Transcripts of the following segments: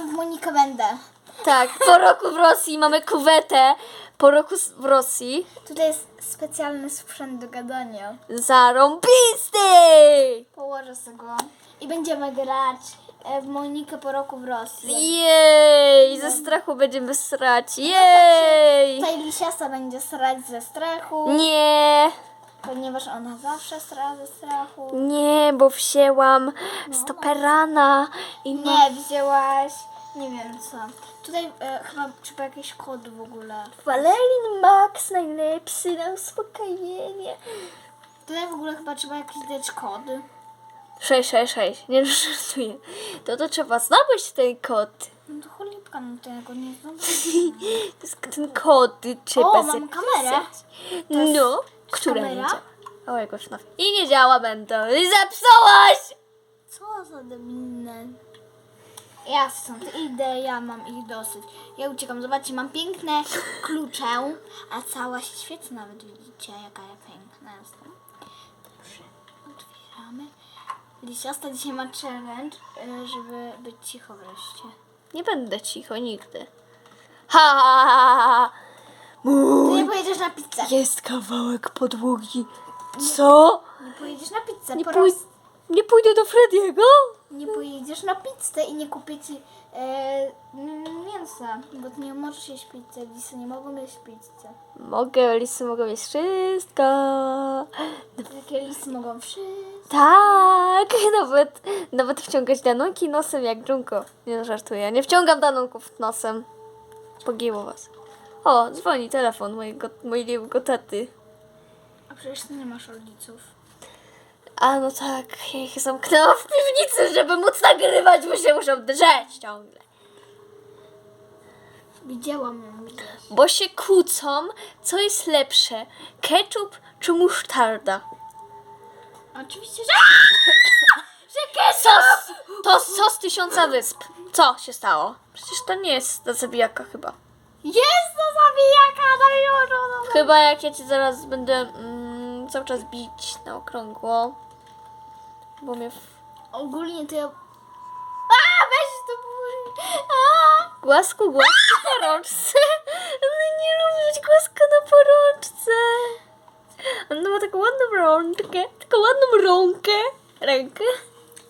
w Monikę będę. Tak, po roku w Rosji mamy kuwetę. Po roku w Rosji. Tutaj jest specjalny sprzęt do gadania. Zarąbisty! Położę sobie go. I będziemy grać e, w Monikę po roku w Rosji. Jej! Ze strachu będziemy srać. Jej! Tutaj Lisiasa będzie srać ze strachu, Nie! Ponieważ ona zawsze sra ze strachu. Nie, bo wzięłam stoperana i ma... Nie, wzięłaś, nie wiem co. Tutaj e, chyba trzeba jakiś kod w ogóle. Valerin Max najlepszy na uspokojenie. Tutaj w ogóle chyba trzeba jakiś dać kod. 666, nie żartuję. To to trzeba zdobyć ten kod. No to cholipka, no to ja go nie znam. To jest ten kod trzeba O, mam kamerę. zapisać. No, która nie kamera? działa. O, jakoś na... I nie działa będą. I zepsułaś! Co za debilne. Ja stąd idę, ja mam ich dosyć. Ja uciekam, zobaczcie, mam piękne klucze, a cała się świeci nawet, widzicie, jaka ja piękna jestem. Dobrze, otwieramy. Lisiasta dzisiaj ma challenge, y, żeby być cicho wreszcie. Nie będę cicho nigdy. Ha! ha, ha, ha. Ty nie pojedziesz na pizzę. jest kawałek podłogi. Co? Nie pojedziesz na pizzę. Nie, po pój... raz- nie pójdę do Frediego? nie pojedziesz na pizzę i nie kupię ci e, m- mięsa, bo ty nie możesz jeść pizzę, lisy nie mogą jeść pizzę. Mogę, lisy mogą mieć wszystko. Takie lisy mogą wszystko. Tak, nawet, nawet wciągać danonki nosem jak dżunko. Nie no, żartuję, nie wciągam danonków nosem. Pogięło was. O, dzwoni telefon mojego, mojego taty. A przecież ty nie masz rodziców. A no tak, ja ich zamknęłam w piwnicy, żeby móc nagrywać, bo się muszą drzeć ciągle. Widziałam ją gdzieś. Bo się kłócą, co jest lepsze, ketchup czy musztarda. Oczywiście, że... że Sos! To sos tysiąca wysp. Co się stało? Przecież to nie jest do zabijaka chyba. Jest to zabijaka, no już, no, no. Chyba jak ja cię zaraz będę mm, cały czas bić na okrągło. Bo mnie w... Ogólnie to ja... A, weź to A! Głasku, głasku po rączce. No nie lubię mieć głaska na porączce. On ma taką ładną rączkę. Taką ładną rąkę. Rękę.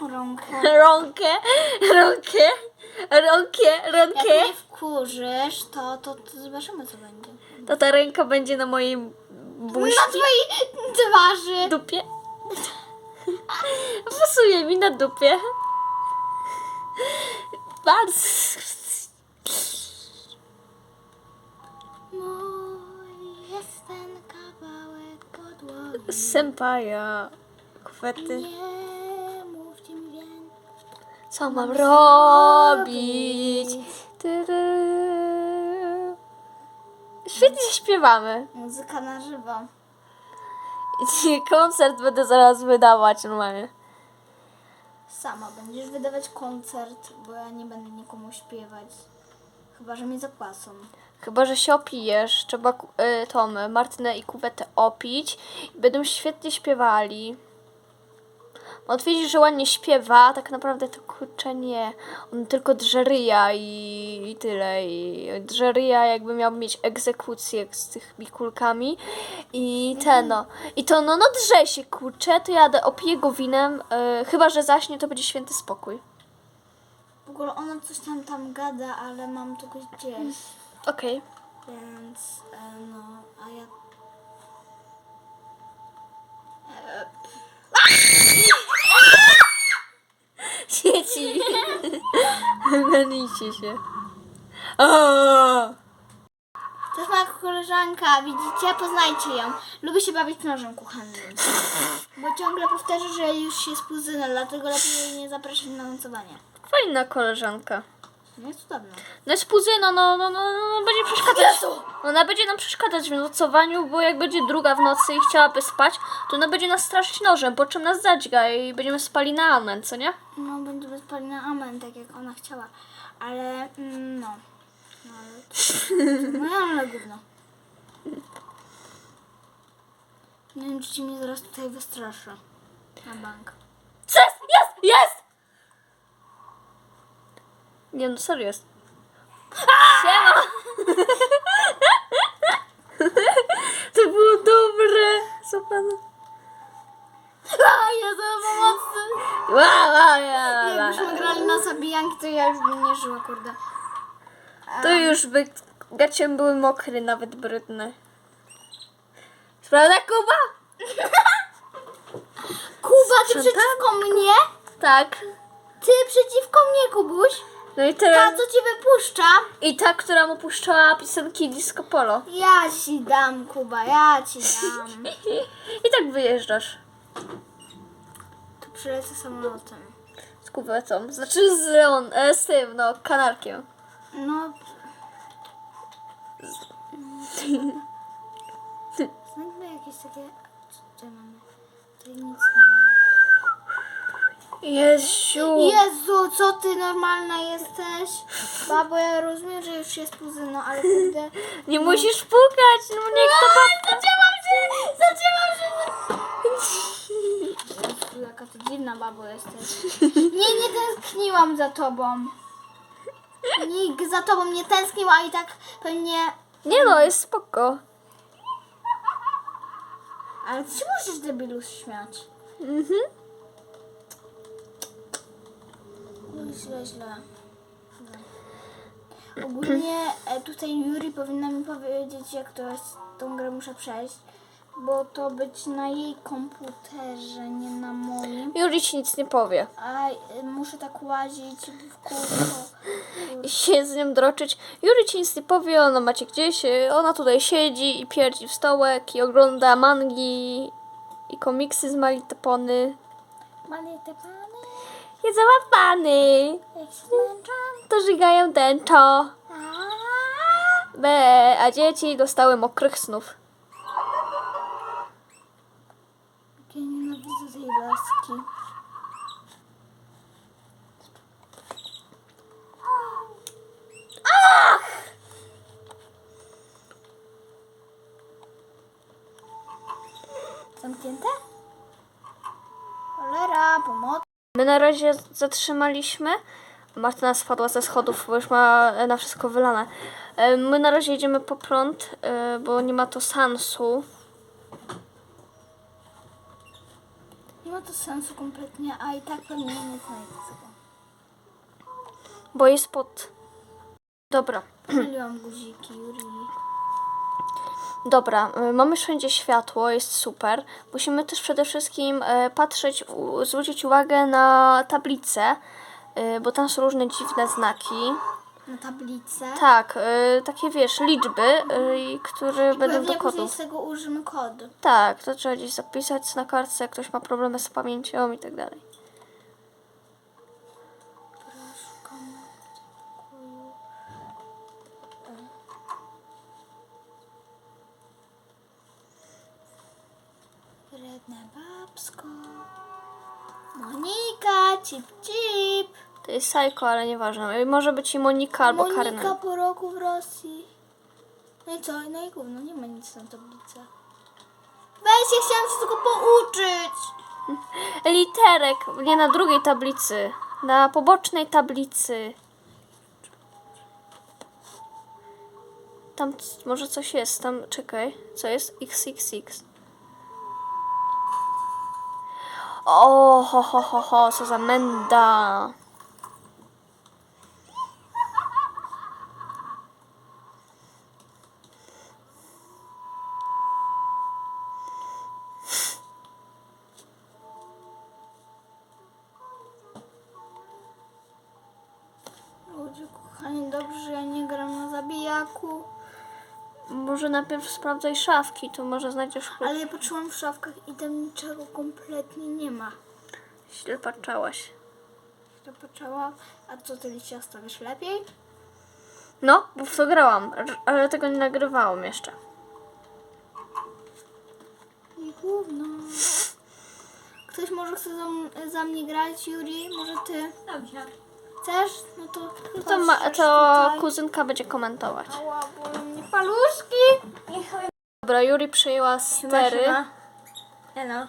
Rąkę. Rąkę. Rąkę. Rąkę. Jak Rąkę. mnie wkurzysz, to, to, to zobaczymy, co będzie. To ta ręka będzie na mojej buźce. Na twojej twarzy. dupie. Pasuje mi na dupie. Bardzo. Mój jest ten kawałek podłogi. Sempaja. Kwety. Nie. Co mam robić? Świetnie śpiewamy. Muzyka na żywo. I koncert będę zaraz wydawać normalnie. Sama będziesz wydawać koncert, bo ja nie będę nikomu śpiewać. Chyba, że mnie zapłacą. Chyba, że się opijesz. Trzeba y, tą Martynę i kuwetę opić. Będą świetnie śpiewali. On twierdzi, że ładnie śpiewa, a tak naprawdę to kurczę nie. On tylko drze ryja i, i tyle. I drze ryja jakby miał mieć egzekucję z tymi kulkami. I ten no. I to no, no drze się kurczę, to jadę, opiję go winem. y, chyba, że zaśnie, to będzie święty spokój. W ogóle ona coś tam tam gada, ale mam to gdzieś. Okej. Więc e, no, a ja. Dzieci. Ogarnijcie się. Aaaa! To jest moja koleżanka, widzicie? Poznajcie ją. Lubi się bawić nożem kuchennym. Bo ciągle powtarza, że już się spłuzyna, dlatego lepiej jej nie zapraszać na nocowanie. Fajna koleżanka. No jest cudowna. No jest kuzyna, no, no, no, no będzie przeszkadzać. Ona będzie nam przeszkadzać w nocowaniu, bo jak będzie druga w nocy i chciałaby spać, to ona będzie nas straszyć nożem, po czym nas zadźga i będziemy spali na amen, co nie? No, będziemy spali na amen, tak jak ona chciała. Ale, mm, no. No, ale... No, ale gówno. Nie wiem, czy ci mnie zaraz tutaj wystraszy. Na bank. Jest! Jest! Jest! Nie no, serio jest. Siema! To było dobre. Super. A, Jezu, pomocy! Ła, ła, ła. Jakbyśmy grali na zabijanki, to ja już bym nie żyła, kurde. To już by gacie były mokre, nawet brudne. Prawda, Kuba? Kuba, ty Sprzątam? przeciwko mnie? Tak. Ty przeciwko mnie, Kubuś? No i Ta, teraz... co cię wypuszcza? I ta, która mu puszczała piosenki Disco Polo. Ja ci dam, Kuba, ja ci dam. I tak wyjeżdżasz Tu przylecę samolotem. z kuwetą. Znaczy z, Leon, e, z tym, no, kanarkiem. No. Znajdźmy jakieś takie... Co tutaj mamy? Tutaj nic nie ma. Jeziu. Jezu, co ty normalna jesteś? Babo, ja rozumiem, że już jest późno, ale kurde... Nie musisz pukać, no niech to pa... Zacięłam się! Zacięłam się! Jezu, jaka ty dziwna babo jesteś. Nie, nie tęskniłam za tobą. Nikt za tobą nie tęsknił, a i tak pewnie... Nie no, jest spoko. Ale ty możesz debilu śmiać. Mhm. No źle, źle. Ogólnie e, tutaj Yuri powinna mi powiedzieć, jak to jest, tą grę muszę przejść, bo to być na jej komputerze, nie na moim. Juri ci nic nie powie. A e, muszę tak łazić w kółko. I się z nią droczyć. Juri ci nic nie powie, ona macie gdzieś, y, ona tutaj siedzi i pierdzi w stołek i ogląda mangi i komiksy z Malitopony. Mamy te pany, I załapany. To żygają tęczo. Be, a dzieci dostały mokrych snów. Ja nienawidzę tej laski. Zamknięte? Cholera, pomoc. My na razie zatrzymaliśmy. Martyna spadła ze schodów, bo już ma na wszystko wylane. E, My na razie idziemy po prąd, e, bo nie ma to sensu. Nie ma to sensu kompletnie, a i tak pewnie nie znajdę sobie. Bo jest pod. Dobra, Myliłam guziki, Juri. Dobra. e, Mamy wszędzie światło, jest super. Musimy też przede wszystkim e, patrzeć, zwrócić uwagę na tablicę, e, bo tam są różne dziwne znaki. Na tablicę. Tak, takie wiesz, liczby, i które będą do kodu. z tego użymy kod. Tak, to trzeba gdzieś zapisać na kartce, jak ktoś ma problemy z pamięcią i tak dalej. Sajko, ale nieważne. Może być i Monika albo Monika Karna. po roku w Rosji. No i co? No i gówno, nie ma nic na tablicy. Weź, ja chciałam się tylko pouczyć. Literek, nie na drugiej tablicy. Na pobocznej tablicy. Tam może coś jest, tam czekaj, co jest? XXX. O, ho, ho, ho, ho, co za menda. Sprawdzaj szafki, to może znajdziesz klucz. Ale ja patrzyłam w szafkach i tam niczego kompletnie nie ma. Źle patrzałaś. To patrzała, a co ty liście stawisz lepiej? No, bo w to grałam, ale tego nie nagrywałam jeszcze. I gówno. Ktoś może chce za, za mnie grać, Juri? Może ty? Dobrze. Chcesz? No to... No to, ma, to kuzynka będzie komentować. Ała, mnie paluszki. Dobra, Juri przejęła stery Hello.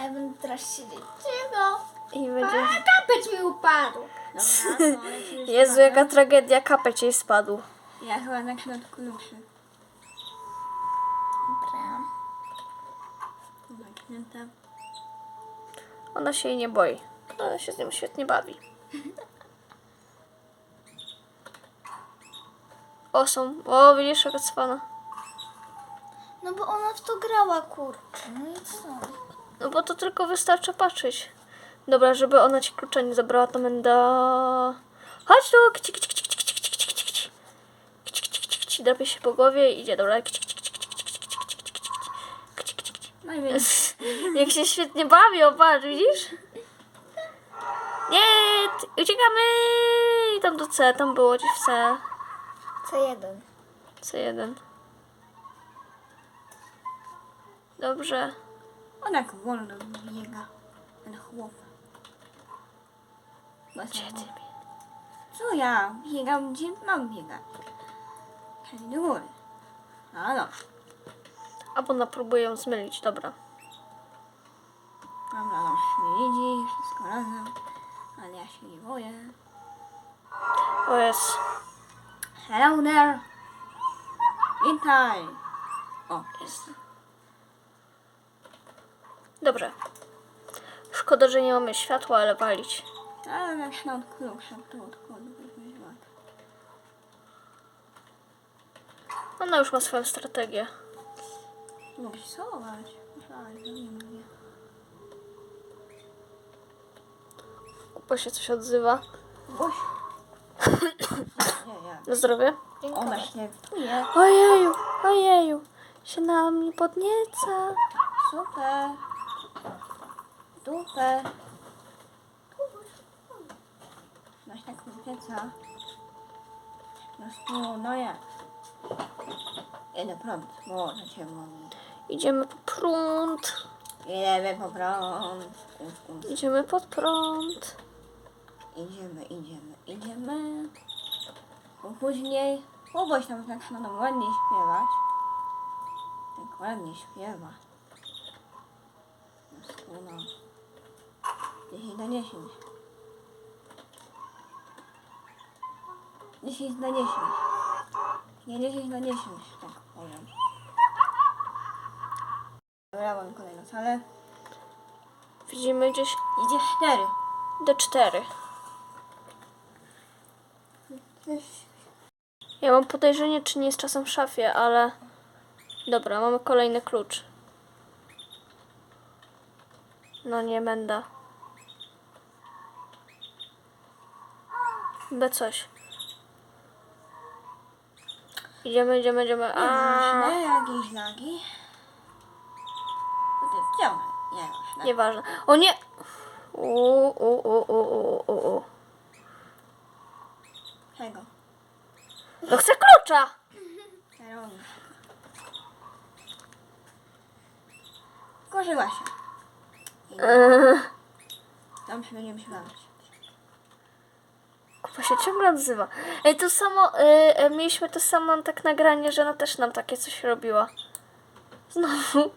Ja będę teraz siedzieć cicho. i będzie... A, tapeć mi upadł. Dobra, no, Jezu, jaka tragedia, kapeć jej spadł. Ja chyba zacznę od kluczy. Dobra. Zamknięte. Ona się jej nie boi. Ona się z nią świetnie bawi. O, są. O, widzisz, jaka cwana. No bo ona w to grała, kurczę. No i co? No bo to tylko wystarczy patrzeć. Dobra, żeby ona ci klucza nie zabrała, to będę... Chodź tu! Kici, kici, kici, kici, kici, kici, kici, kici. Kici, kici, kici, kici. Drapie się po głowie i idzie, dobra. Kici, kici, kici, kici, kici, kici, kici, kici, kici, kici, kici, kici. No i więc. Jak się świetnie bawi, o patrz, widzisz? Nie, uciekamy! I tam do C, tam było gdzieś w C. Co jeden. C1. Dobrze. On jak wolno biega. Ten chłop. Gdzie ty? Co ja? Biegam gdzie mam biegać. Hej, do góry. No, no. Albo ona próbuje ją zmylić, dobra. Dobra, no. Nie widzi, wszystko razem. Ale ja się nie boję. O jest. Hello there. Witaj. O, jest. Dobrze. Szkoda, że nie mamy światła, ale walić. Ale zacznę od klucza. Tu od kodu. weźmiemy. Ona już ma swoją strategię. Musisz nie mówię. Kupa się coś odzywa. Boś. Na zdrowie. Ona się czuje. Ojeju, ojeju. Się na mnie podnieca. Super. Dupę. Masz tak pieca. No stu, no jak? Idę prąd, bo na cię mówi. Idziemy po prąd. Idziemy po prąd. Idziemy pod prąd. Idziemy, idziemy, idziemy. Bo później Kuboś tam zaczyna nam ładnie śpiewać. Tak ładnie śpiewa. Skuna. 10 na 10. 10 na 10. Nie 10 na 10, tak powiem. Dobra, mam kolejną salę. Widzimy gdzieś Idzie 4. D4. Ja mam podejrzenie, czy nie jest czasem w szafie, ale... Dobra, mamy kolejny klucz. No nie będę. B coś. Idziemy, idziemy, idziemy. A, Ważne, jakieś działane. Nie ważne. nieważne. O nie! U, u, u, u, u, u, u. Czego? No chcę klucza! Kierownik. Korzyła się. Eee, Tam się będziemy się bawić. Kupa się ciągle odzywa. Ej, to samo, y, y, mieliśmy to samo tak nagranie, że ona też nam takie coś robiła. Znowu.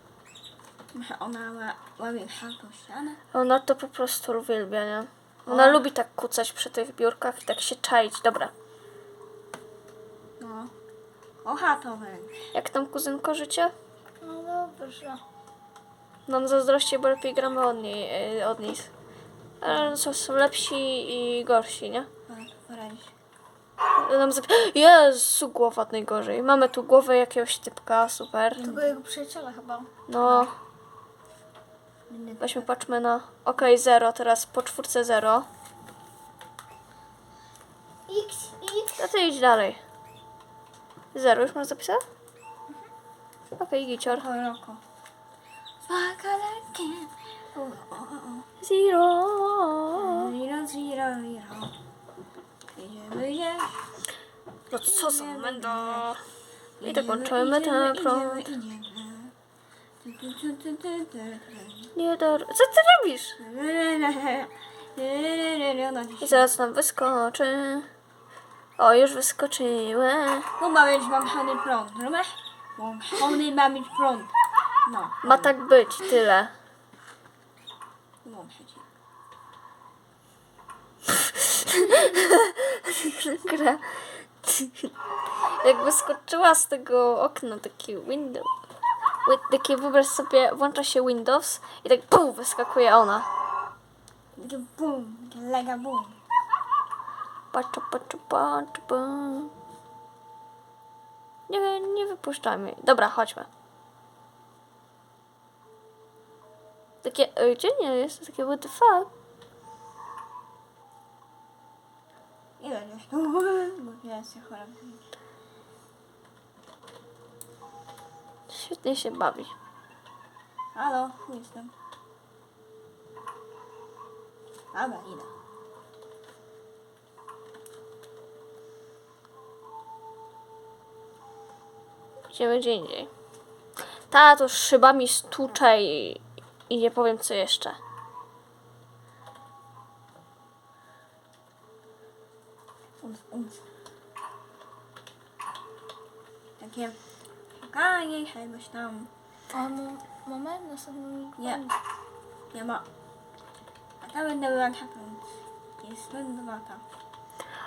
Może ona ła- łamie szarpą ścianę? Ona to po prostu uwielbia, nie? Ona lubi tak kucać przy tych biurkach i tak się czaić. Dobra. No. Kocha to wręcz. Jak tam kuzynko życie? No dobrze. Nam zazdrości, bo lepiej gramy od niej. y, Od niej. Ale są, są lepsi i gorsi, nie? Pora- Poradzić. Nam zap... Jezu, głowa najgorzej. Mamy tu głowę jakiegoś typka, super. Tego jego przyjaciela chyba. No, weźmy, patrzmy na... Okej, zero, teraz po czwórce zero. X, X. No to idź dalej. Zero, już masz zapisane? Okej, gicior. Roko. Fakalekiem. O, o, o, o. Zero. Zero, zero, zero. Idziemy gdzieś. No co za menda. I tak Idziemy, kończymy ten prąd. idziemy, idziemy. Tu, tu, tu, tu, tu, tu, tu. Nie. Co ty robisz? I zaraz nam wyskoczy. O, już wyskoczyłem. Kuba będzie włączony prąd, rozumiesz? Włączony ma mieć prąd. No. Ma tak być, tyle. Ci. gra. Jakby skoczyła z tego okna taki window. Takie wyobraź sobie, włącza się Windows i tak pum, wyskakuje ona. Takie bum, lega bum. Paczu, paczu, paczu, pa. Nie, nie wypuszczamy jej. Dobra, chodźmy. Takie, e, gdzie nie jest? Takie what the fuck? I będziesz tu, bo ja się chora. Świetnie się bawi. Halo, jestem. Dobra, idę. Idziemy gdzie indziej. Ta to szybami stucze i, i nie powiem co jeszcze. Umc, umc. Takie szukanie czegoś tam. O, mo- moment, następny Nie. Nie ma. A tam będę była taką. Jest dwa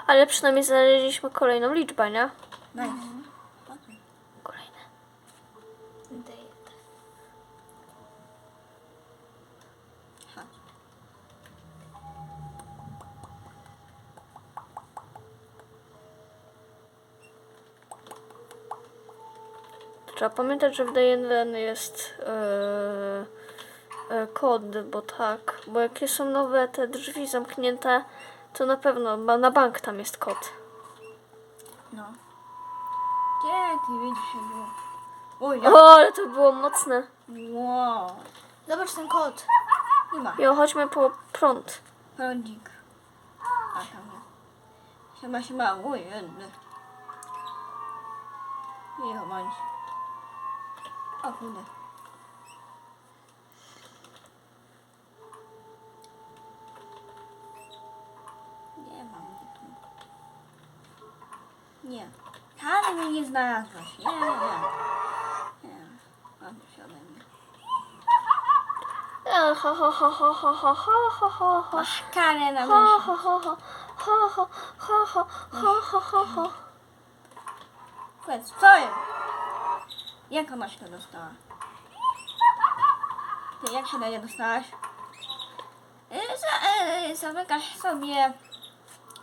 Ale przynajmniej znaleźliśmy kolejną liczbę, nie? Nice. Okej. Kolejne. D1. Trzeba pamiętać, że w D1 jest yy, yy, kod, bo tak, bo jakie są nowe te drzwi zamknięte, to na pewno na bank tam jest kod. No. Gdzie ty widzisz się było? Oj, O, ale to było mocne. wow. Zobacz ten kod. Nie ma. Jo, chodźmy po prąd. Prądzik. A tam jest. Siema, siema. Oj, jedny. Nie. O kurde. Nie mam tu. Nie. Tam mnie nie znalazłaś. Nie, nie, nie. Nie. Mam się ode mnie. E, Ha, ha, ha, ha, ha, ha, ha, ha, ha, ha. Masz karę na. Powiedz, co jest? Jak ona się to dostała? Ty, jak się niej dostałaś? Za- yy, Zamykasz sobie...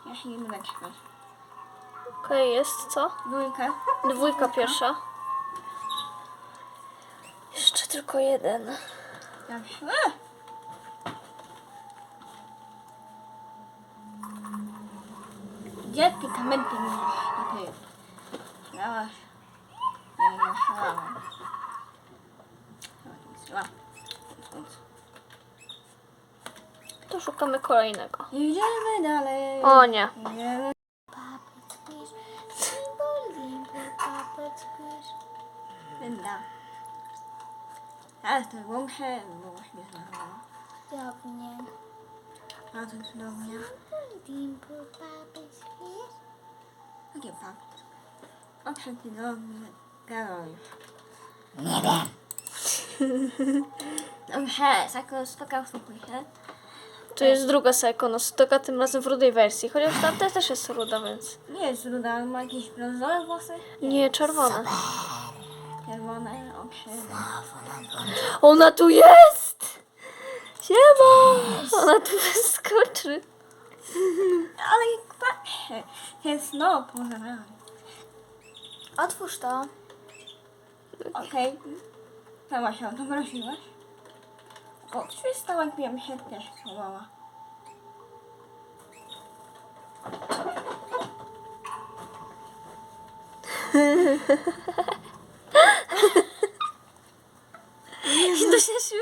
Ja się nie będę czytać. Okej, jest co? Dwójkę. Dwójka pierwsza. Jeszcze tylko jeden. Dobrze. Gdzie ty kamenty miałeś? Ty. Miałaś. To szukamy kolejnego. Idziemy dalej. O nie. Idziemy. Dobra. To A to już. Nie wiem. Dobrze, Sako, stoka, uspokój się. To jest druga Seko, no stoka tym razem w rudej wersji. Chociaż tamta też jest ruda, więc... Nie jest ruda, ale ma jakieś brązowe włosy? Nie, czerwone. Czerwone, okej. Ona tu jest! Siema! Ona tu wyskoczy. Ale jak To jest no, poza nami. Otwórz to. Okej. Okay. To właśnie odmroziłaś. O, przystałek wiem, się też chowała. I to się.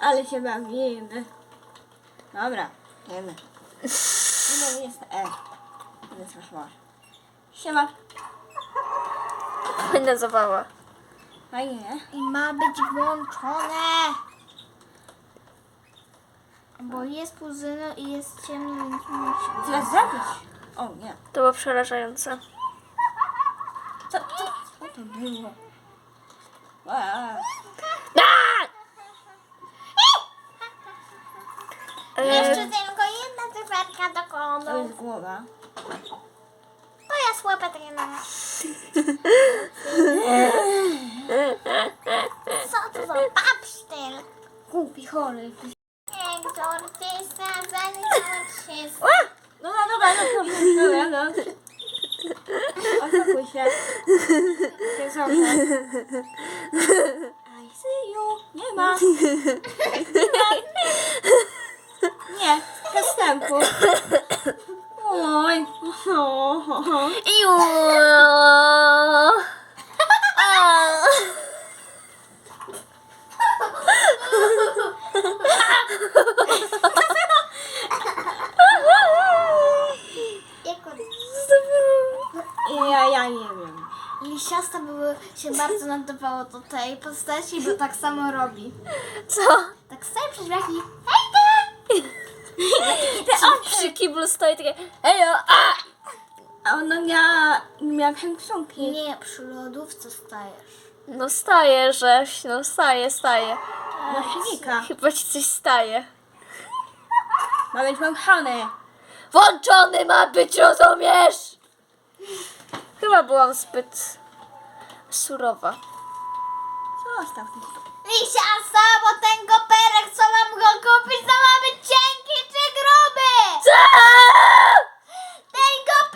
Ale się bawimy. Dobra, jemy. Ile jest E? Więc masz. Siema. Fajna zabawa. Fajnie. I ma być włączone. Bo jest puzyno i jest ciemno, więc musi. Co zrobić? O nie. To było przerażające. Co, co, co to było? E, Jeszcze tylko jedna Luferka do To kodu. jest głowa. To ja słapę takie na Co to za papsztyl? Głupi, chory. Egzorcysta, egzorcysta. A! Dobra, dobra, no dobra, dobra, no. Uspokój się. Się zobaczę. I see you. Nie ma. Nie ma. Nie, przestępu. Oj. Iu. A. Jak on... Ja, ja nie wiem. Były, się bardzo nadawało do tej postaci, bo tak samo robi. Co? Tak stoi przy drzwiach i! Przy kiblu stoi takie Ejo, a! A ona miała, miała pająksonki. Nie, przy lodówce stajesz. No staje, żeś, no staje, staje. No silnika. Chyba ci coś staje. Ma być włączony. Włączony ma być, rozumiesz? Chyba byłam zbyt surowa. Zostaw mi to. Misia, ten koperek, co mam go kupić, to ma być cienki czy gruby? Co? Ten koperek!